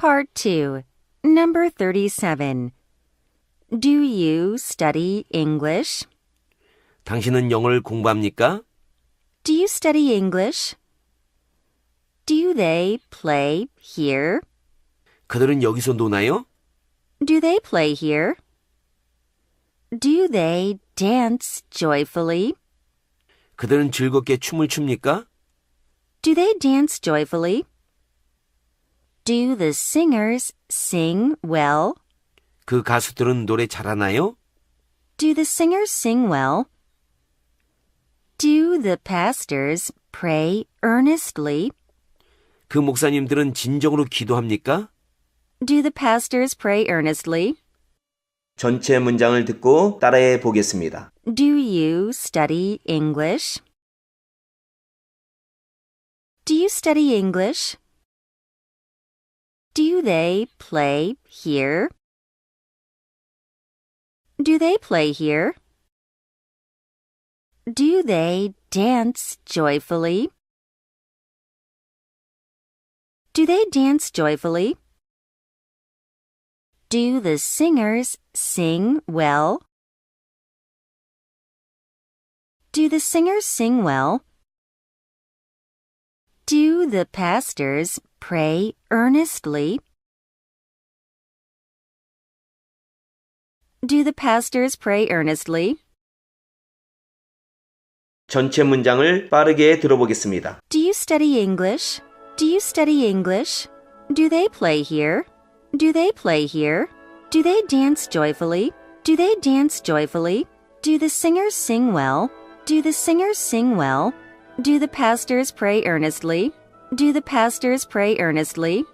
Part 2, Number 37. Do you study English? 당신은 영어를 공부합니까? Do you study English? Do they play here? 그들은 여기서 노나요? Do they play here? Do they dance joyfully? 그들은 즐겁게 춤을 춥니까? Do they dance joyfully? Do the singers sing well? 그 가수들은 노래 잘하나요? Do the singers sing well? Do the pastors pray earnestly? 그 목사님들은 진정으로 기도합니까? Do the pastors pray earnestly? 전체 문장을 듣고 따라해 보겠습니다. Do you study English? Do you study English? Do they play here? Do they play here? Do they dance joyfully? Do they dance joyfully? Do the singers sing well? Do the singers sing well? Do the pastors pray earnestly? Do the pastors pray earnestly? 전체 문장을 빠르게 들어보겠습니다. Do you study English? Do you study English? Do they play here? Do they play here? Do they dance joyfully? Do they dance joyfully? Do the singers sing well? Do the singers sing well? Do the pastors pray earnestly? Do the pastors pray earnestly?